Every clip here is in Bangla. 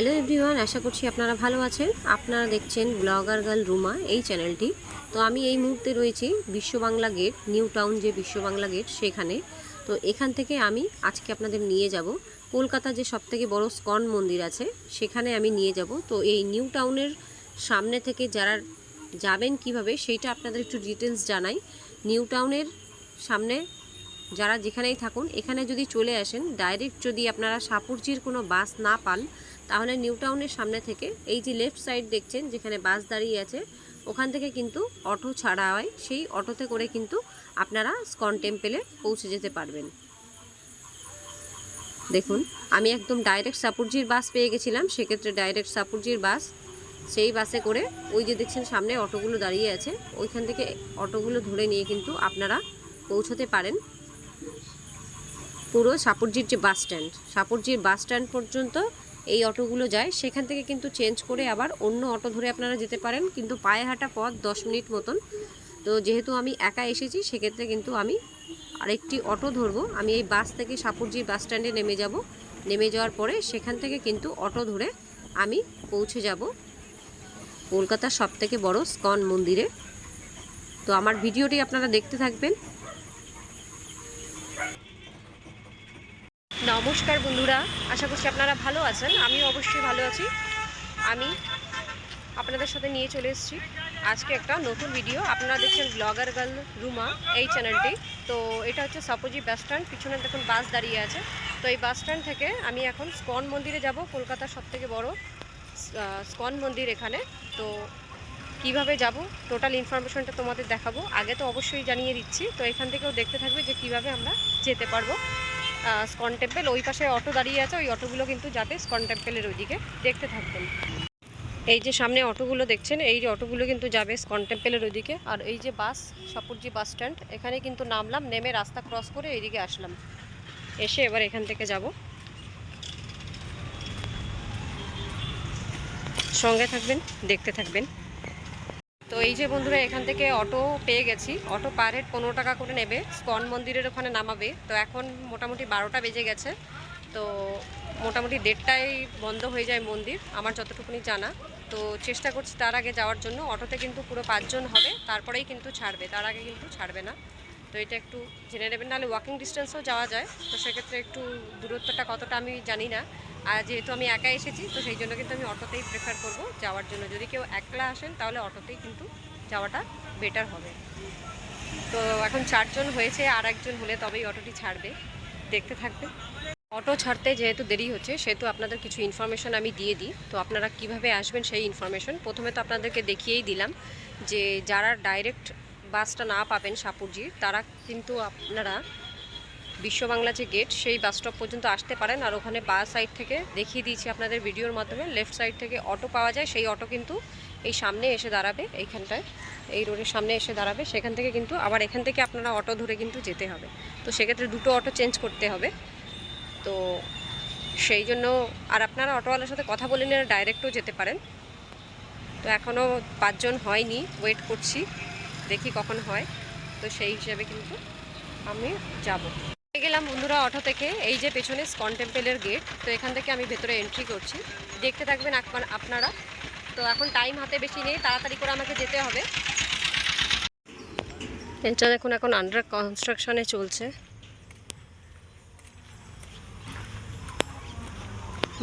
হ্যালো এভরিওয়ান, আশা করছি আপনারা ভালো আছেন। আপনারা দেখছেন ব্লগার গার্ল রুমা, এই চ্যানেলটি। তো আমি এই মুহূর্তে রয়েছি বিশ্ব বাংলা গেট, নিউ টাউন যে বিশ্ব বাংলা গেট, সেখানে। তো এখান থেকে আমি আজকে আপনাদের নিয়ে যাব। কলকাতা যে সবথেকে বড় স্কন মন্দির আছে, সেখানে আমি নিয়ে যাব। তো এই নিউ টাউনের সামনে থেকে যারা যাবেন কীভাবে, সেইটা আপনাদের একটু ডিটেলস জানাই। নিউ টাউনের সামনে যারা যেখানেই থাকুন, এখানে যদি চলে আসেন, ডাইরেক্ট যদি আপনারা সাপুরজির কোনো বাস না পান তাহলে নিউ টাউনের সামনে থেকে এই যে লেফট সাইড দেখছেন, যেখানে বাস দাঁড়িয়ে আছে, ওখান থেকে কিন্তু অটো ছাড়া হয়। সেই অটোতে করে কিন্তু আপনারা স্কন টেম্পেলে পৌঁছে যেতে পারবেন। দেখুন, আমি একদম ডাইরেক্ট সাপুরজির বাস পেয়ে গেছিলাম। সেক্ষেত্রে ডাইরেক্ট সাপুরজির বাস, সেই বাসে করে ওই যে দেখছেন সামনে অটোগুলো দাঁড়িয়ে আছে। ওইখান থেকে অটোগুলো ধরে নিয়ে কিন্তু আপনারা পৌঁছতে পারেন। পুরো সাপুরজির যে বাস স্ট্যান্ড সাপুরজির বাস স্ট্যান্ড পর্যন্ত এই অটোগুলো যায়, সেখান থেকে কিন্তু চেঞ্জ করে আবার অন্য অটো ধরে আপনারা যেতে পারেন, কিন্তু পায়ে হাঁটা পথ দশ মিনিট মতন। তো যেহেতু আমি একা এসেছি, সেক্ষেত্রে কিন্তু আমি আরেকটি অটো ধরবো। আমি এই বাস থেকে সাপুরজির বাস স্ট্যান্ডে নেমে যাব। নেমে যাওয়ার পরে সেখান থেকে কিন্তু অটো ধরে আমি পৌঁছে যাব কলকাতার সবথেকে বড় স্কন মন্দিরে। তো আমার ভিডিওটি আপনারা দেখতে থাকবেন। নমস্কার বন্ধুরা, আশা করছি আপনারা ভালো আছেন। আমিও অবশ্যই ভালো আছি। আমি আপনাদের সাথে নিয়ে চলে এসেছি। আজকে একটা নতুন ভিডিও আপনারা দেখছেন ব্লগার গার্ল রুমা এই চ্যানেলটি তো এটা হচ্ছে সাপোজি বাস স্ট্যান্ড পিছনে দেখুন বাস দাঁড়িয়ে আছে। তো এই বাস স্ট্যান্ড থেকে আমি এখন স্কন মন্দিরে যাব। কলকাতার সবথেকে বড় স্কন মন্দির এখানে। তো কীভাবে যাব? টোটাল ইনফরমেশনটা তোমাদের দেখাবো। আগে তো অবশ্যই জানিয়ে দিচ্ছি। তো এখান থেকেও দেখতে থাকবে যে কীভাবে আমরা যেতে পারব। স্কন টেম্পেল ওই পাশে অটো দাঁড়িয়ে আছে, ওই অটোগুলো কিন্তু যাবে স্কন টেম্পেলের ওইদিকে দেখতে থাকবেন। এই যে সামনে অটোগুলো দেখছেন, এই যে অটোগুলো কিন্তু যাবে স্কন টেম্পেলের ওইদিকে। আর এই যে বাস সাপুরজি বাস স্ট্যান্ড এখানে কিন্তু নামলাম, নেমে রাস্তা ক্রস করে এইদিকে আসলাম। এসে এবার এখান থেকে যাব। সঙ্গে থাকবেন, দেখতে থাকবেন। তো এই যে বন্ধুরা, এখান থেকে অটো পেয়ে গেছি। অটো পার হেড পনেরো টাকা করে নেবে। স্কন মন্দিরের ওখানে নামাবে। তো এখন মোটামুটি বারোটা বেজে গেছে। তো মোটামুটি দেড়টায় বন্ধ হয়ে যায় মন্দির, আমার যতটুকুনি জানা। তো চেষ্টা করছি তার আগে যাওয়ার জন্য। অটোতে কিন্তু পুরো পাঁচজন হবে, তারপরেই কিন্তু ছাড়বে। তার আগে কিন্তু ছাড়বে না। তো এটা একটু জেনে নেবেন। নাহলে ওয়াকিং ডিস্টেন্সও যাওয়া যায়। তো সেক্ষেত্রে একটু দূরত্বটা কতটা আমি জানি না। আর যেহেতু আমি একা এসেছি, তো সেই জন্য কিন্তু আমি অটোতেই প্রেফার করব যাওয়ার জন্য। যদি কেউ একলা আসেন, তাহলে অটোতেই কিন্তু যাওয়াটা বেটার হবে। তো এখন চারজন হয়েছে, আর একজন হলে তবেই অটোটি ছাড়বে। দেখতে থাকবে। অটো ছাড়তে যেহেতু দেরি হচ্ছে, সেহেতু আপনাদের কিছু ইনফরমেশন আমি দিয়ে দিই। তো আপনারা কীভাবে আসবেন সেই ইনফরমেশন প্রথমে তো আপনাদেরকে দেখিয়েই দিলাম যে যারা ডাইরেক্ট বাসটা না পাবেন সাপুরজির, তারা কিন্তু আপনারা বিশ্ব বাংলা যে গেট সেই বাস স্টপ পর্যন্ত আসতে পারেন। আর ওখানে বা সাইড থেকে দেখিয়ে দিয়েছি আপনাদের ভিডিওর মাধ্যমে। লেফট সাইড থেকে অটো পাওয়া যায়। সেই অটো কিন্তু এই সামনে এসে দাঁড়াবে, এইখানটায়, এই রোডের সামনে এসে দাঁড়াবে। সেখান থেকে কিন্তু আবার এখান থেকে আপনারা অটো ধরে কিন্তু যেতে হবে। তো সেক্ষেত্রে দুটো অটো চেঞ্জ করতে হবে। তো সেই জন্য আর আপনারা অটোওয়ালার সাথে কথা বলে নিয়ে ডাইরেক্টও যেতে পারেন। তো এখনও পাঁচজন হয়নি। ওয়েট করছি। দেখি কখন হয়। তো সেই হিসাবে কিন্তু আমি যাব। গেলাম বন্ধুরা অটো থেকে, এই যে পেছনে স্কন টেম্পেলের গেট, তো এখান থেকে আমি ভেতরে এন্ট্রি করছি। দেখতে থাকবেন আপ- আপনারা। তো এখন টাইম হাতে বেশি নেই, তাড়াতাড়ি করে আমাকে যেতে হবে। এটা দেখুন এখন আন্ডার কনস্ট্রাকশনে চলছে।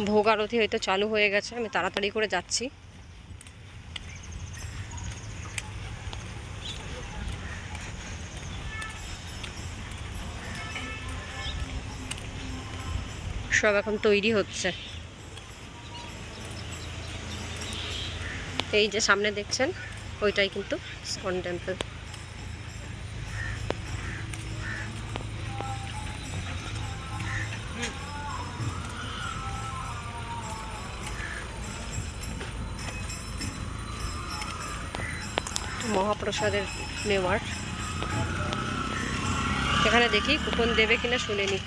ভোগ আরতি হয়তো চালু হয়ে গেছে, আমি তাড়াতাড়ি করে যাচ্ছি। সব এখন তৈরি হচ্ছে। এই যে সামনে দেখছেন, ওইটাই কিন্তু স্কন টেম্পল মহাপ্রসাদের নেওয়ার। এখানে দেখি, কুপন দেবে কিনা শুনে নি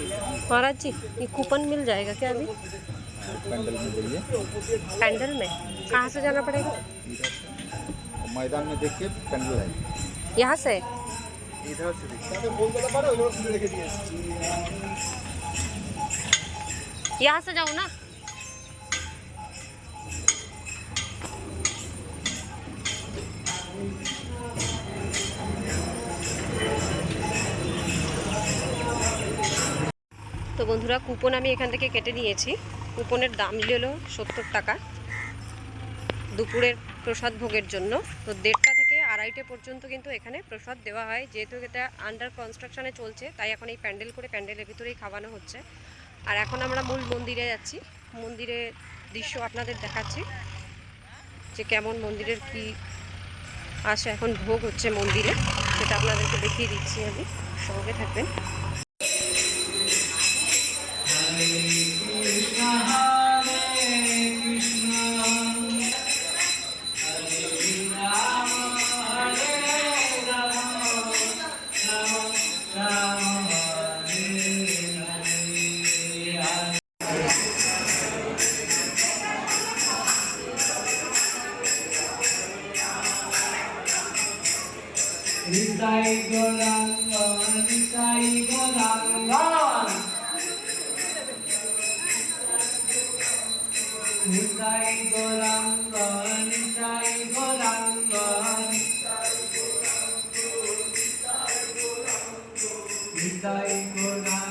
महाराज जी ये कूपन मिल जाएगा क्या अभी? पैंडल में जाइए पैंडल में? कहाँ से जाना पड़ेगा? मैदान में देखिए पैंडल है। यहाँ से? इधर से यहाँ से जाऊँ ना? তো বন্ধুরা, কুপন আমি এখান থেকে কেটে নিয়েছি। কুপনের দাম নিল সত্তর টাকা দুপুরের প্রসাদ ভোগের জন্য। তো দেড়টা থেকে আড়াইটে পর্যন্ত কিন্তু এখানে প্রসাদ দেওয়া হয়। যেহেতু এটা আন্ডার কনস্ট্রাকশানে চলছে, তাই এখন এই প্যান্ডেল করে প্যান্ডেলের ভিতরেই খাওয়ানো হচ্ছে। আর এখন আমরা মূল মন্দিরে যাচ্ছি। মন্দিরের দৃশ্য আপনাদের দেখাচ্ছি যে কেমন মন্দিরের কি আসে এখন ভোগ হচ্ছে মন্দিরে, সেটা আপনাদেরকে দেখিয়ে দিচ্ছি আমি। সঙ্গে থাকবেন। নিতাই গৌরাঙ্গ নিতাই গৌরাঙ্গ নিতাই গৌরাঙ্গ নিতাই গৌরাঙ্গ নিতাই গৌরাঙ্গ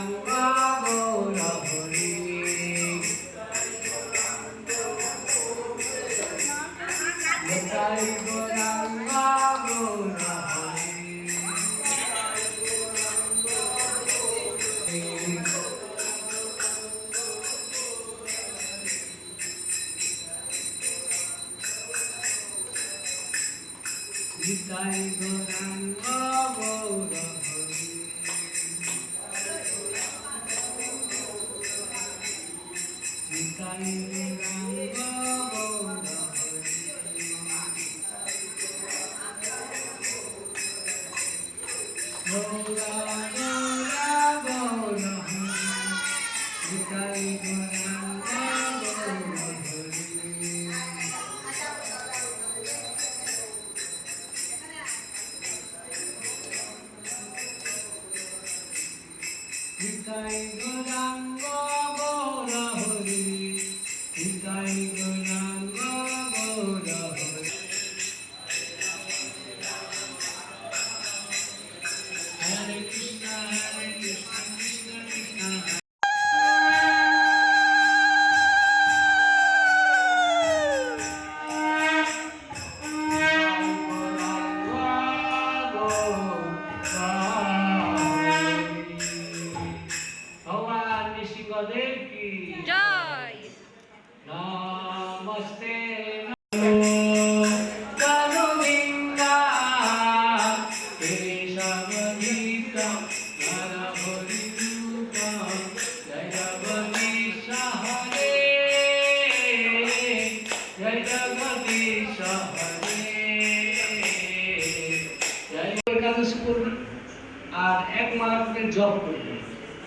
আর এক করে জপ করবেন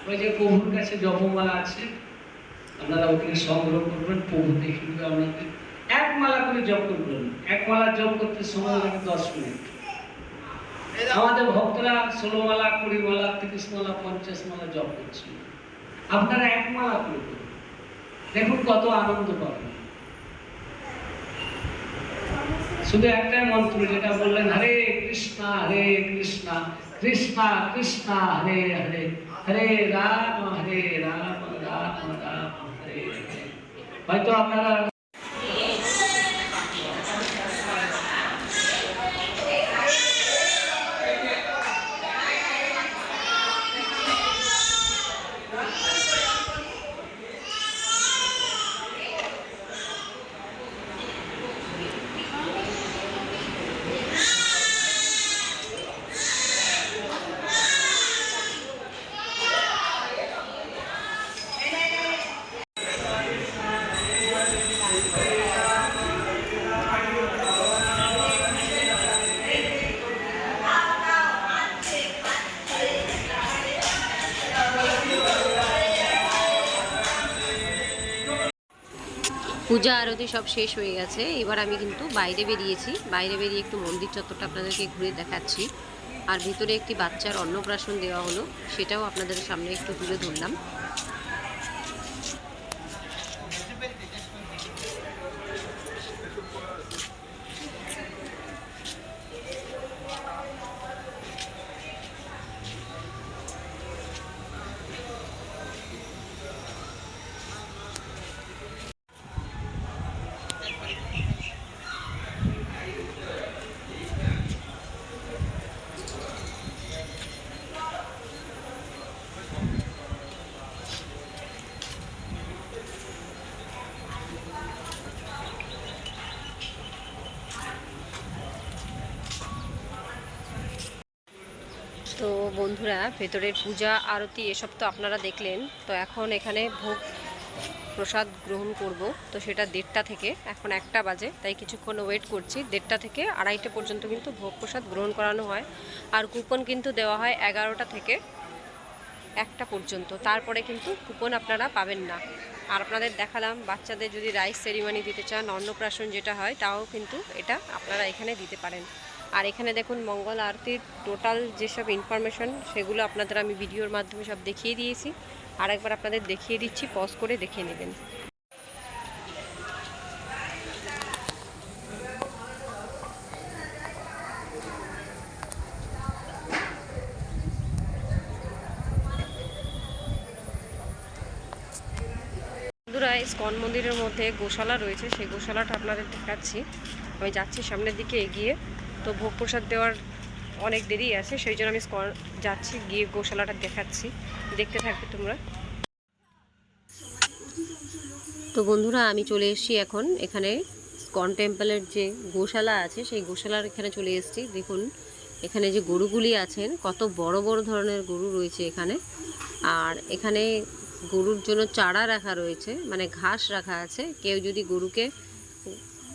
ওই যে প্রভুর কাছে জপমালা আছে। আপনারা ওখানে সংগ্রহ করবেন দেখিয়ে দেবে আপনাদের এক মালা করে জপ করবেন। এক মালা জপ করতে সময় লাগে দশ মিনিট। আমাদের ভক্তরা ষোলো মালা, কুড়ি মালা, তিরিশ মালা, পঞ্চাশ মালা জপ করছে। আপনারা এক মালা করে দেখুন কত আনন্দ পাবেন। শুধু একটাই মন্ত্র যেটা বললেন, হরে কৃষ্ণ হরে কৃষ্ণ কৃষ্ণ কৃষ্ণ, হরে হরে হরে রাম হরে রাম। হয়তো আপনারা পূজা আরতি সব শেষ হয়ে গেছে। এবার আমি কিন্তু বাইরে বেরিয়েছি। বাইরে বেরিয়ে একটু মন্দির চত্বরটা আপনাদেরকে ঘুরে দেখাচ্ছি। আর ভিতরে একটি বাচ্চার অন্নপ্রাশন দেওয়া হলো। সেটাও আপনাদের সামনে একটু তুলে ধরলাম। বন্ধুরা, ভেতরের পূজা, আরতি, এসব তো আপনারা দেখলেন। তো এখন এখানে ভোগ প্রসাদ গ্রহণ করব। তো সেটা দেড়টা থেকে, এখন একটা বাজে, তাই কিছুক্ষণ ওয়েট করছি। দেড়টা থেকে আড়াইটে পর্যন্ত কিন্তু ভোগ প্রসাদ গ্রহণ করানো হয়। আর কুপন কিন্তু দেওয়া হয় এগারোটা থেকে একটা পর্যন্ত। তারপরে কিন্তু কুপন আপনারা পাবেন না। আর আপনাদের দেখালাম, বাচ্চাদের যদি রাইস সেরিমানি দিতে চান, অন্নপ্রাশন যেটা হয়, তাও কিন্তু এটা আপনারা এখানে দিতে পারেন। আর এখানে দেখুন মঙ্গল আরতির টোটাল যেসব ইনফরমেশন সেগুলো আপনাদের আমি ভিডিওর মাধ্যমে সব দেখিয়ে দিয়েছি। আর একবার আপনাদের দেখিয়ে দিচ্ছি পজ করে দেখে নেবেন। বন্ধুরা ইস্কন মন্দিরের মধ্যে গোশালা রয়েছে, সেই গোশালাটা আপনাদের দেখাচ্ছি। আমি যাচ্ছি সামনের দিকে এগিয়ে। তো ভোগ প্রসাদ দেওয়ার অনেক দেরি আছে, সেই জন্য আমি যাচ্ছি, গিয়ে গোশালাটা দেখাচ্ছি। দেখতে থাকবে তোমরা। তো বন্ধুরা, আমি চলে এসেছি এখন এখানে স্কন টেম্পলের যে গোশালা আছে, সেই গোশালার এখানে চলে এসেছি। দেখুন, এখানে যে গরুগুলি আছেন, কত বড় বড় ধরনের গরু রয়েছে এখানে। আর এখানে গরুর জন্য চারা রাখা রয়েছে মানে ঘাস রাখা আছে। কেউ যদি গরুকে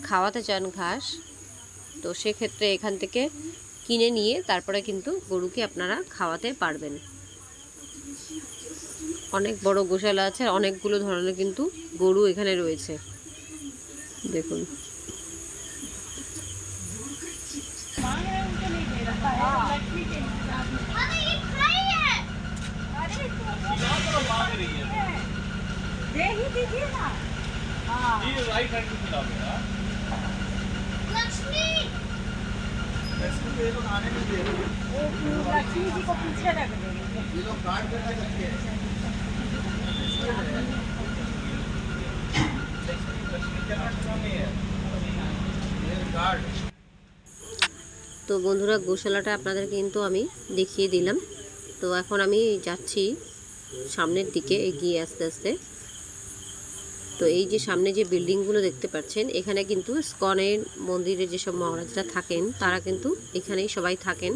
খাওয়াতে চান ঘাস তো সেক্ষেত্রে এখান থেকে কিনে নিয়ে তারপরে কিন্তু গরুকে আপনারা খাওয়াতে পারবেন অনেক বড় গোশালা আছে আর অনেকগুলো ধরনের কিন্তু গরু এখানে রয়েছে দেখুন लक्ष्मी को ये लोग आने नहीं दे रहे लक्ष्मी जी को पीछे रख देंगे ये लोग काट देना करके लक्ष्मी जन्माष्टमी में है ये कार्ड তো বন্ধুরা গোশালাটা আপনাদের কিন্তু আমি দেখিয়ে দিলাম তো এখন আমি যাচ্ছি সামনের দিকে এগিয়ে আস্তে আস্তে তো এই যে সামনে যে বিল্ডিংগুলো দেখতে পাচ্ছেন, এখানে কিন্তু স্কনের মন্দিরে যেসব মহারাজরা থাকেন, তারা কিন্তু এখানেই সবাই থাকেন।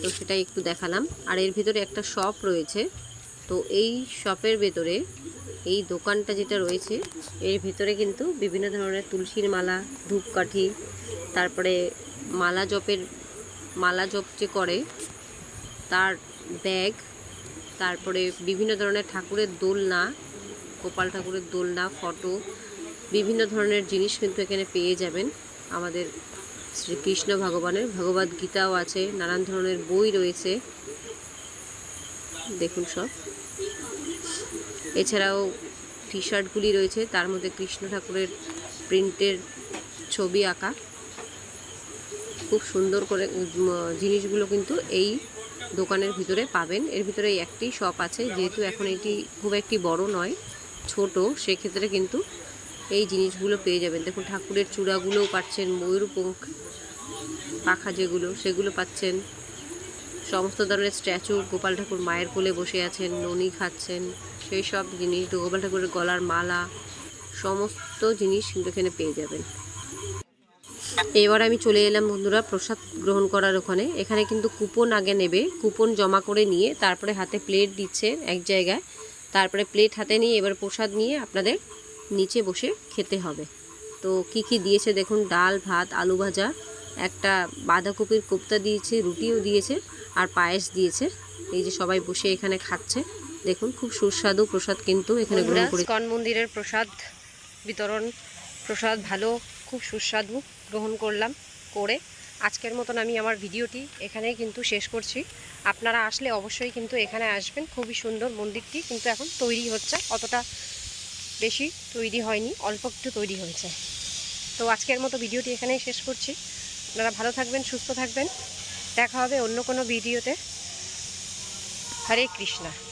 তো সেটাই একটু দেখালাম। আর এর ভিতরে একটা শপ রয়েছে। তো এই শপের ভেতরে এই দোকানটা যেটা রয়েছে, এর ভিতরে কিন্তু বিভিন্ন ধরনের তুলসীর মালা, ধূপকাঠি, তারপরে মালা জপের, মালা জপ যে করে, তার ব্যাগ, তারপরে বিভিন্ন ধরনের ঠাকুরের দোলনা গোপাল ঠাকুরের দোলনা, ফটো, বিভিন্ন ধরনের জিনিস কিন্তু এখানে পেয়ে যাবেন। আমাদের শ্রীকৃষ্ণ ভগবানের ভগবদ গীতাও আছে, নানান ধরনের বই রয়েছে। দেখুন সব। এছাড়াও টি শার্টগুলি রয়েছে, তার মধ্যে কৃষ্ণ ঠাকুরের প্রিন্টের ছবি আঁকা। খুব সুন্দর করে জিনিসগুলো কিন্তু এই দোকানের ভিতরে পাবেন। এর ভিতরে একটি শপ আছে, যেহেতু এখন এটি খুব একটি বড় নয়। ছোট, সেক্ষেত্রে কিন্তু এই জিনিসগুলো পেয়ে যাবেন। দেখুন, ঠাকুরের চূড়াগুলোও পাচ্ছেন ময়ূরপঙ্খ পাখা যেগুলো, সেগুলো পাচ্ছেন। সমস্ত ধরনের স্ট্যাচু গোপাল ঠাকুর মায়ের কোলে বসে আছেন, ননি খাচ্ছেন, সেই সব জিনিস গোপাল ঠাকুরের গলার মালা, সমস্ত জিনিস কিন্তু এখানে পেয়ে যাবেন। এবার আমি চলে এলাম বন্ধুরা প্রসাদ গ্রহণ করার ওখানে। এখানে কিন্তু কুপন আগে নেবে, কুপন জমা করে নিয়ে তারপরে হাতে প্লেট দিচ্ছে এক জায়গায়। তারপরে প্লেট হাতে নিয়ে এবার প্রসাদ নিয়ে আপনাদের নিচে বসে খেতে হবে। তো কি কি দিয়েছে দেখুন ডাল ভাত আলু ভাজা একটা বাঁধাকপির কোপ্তা দিয়েছে রুটিও দিয়েছে আর পায়েস দিয়েছে। এই যে সবাই বসে এখানে খাচ্ছে। দেখুন খুব সুস্বাদু প্রসাদ কিন্তু এখানে গ্রহণ করে। মন্দিরের প্রসাদ বিতরণ প্রসাদ ভালো খুব সুস্বাদু গ্রহণ করলাম করে আজকের মতন আমি আমার ভিডিওটি এখানেই কিন্তু শেষ করছি। আপনারা আসলে অবশ্যই কিন্তু এখানে আসবেন। খুবই সুন্দর মন্দিরটি কিন্তু এখন তৈরি হচ্ছে। অতটা বেশি তৈরি হয়নি, অল্প একটু তৈরি হয়েছে। তো আজকের মতো ভিডিওটি এখানেই শেষ করছি। আপনারা ভালো থাকবেন, সুস্থ থাকবেন। দেখা হবে অন্য কোনো ভিডিওতে। হরে কৃষ্ণা।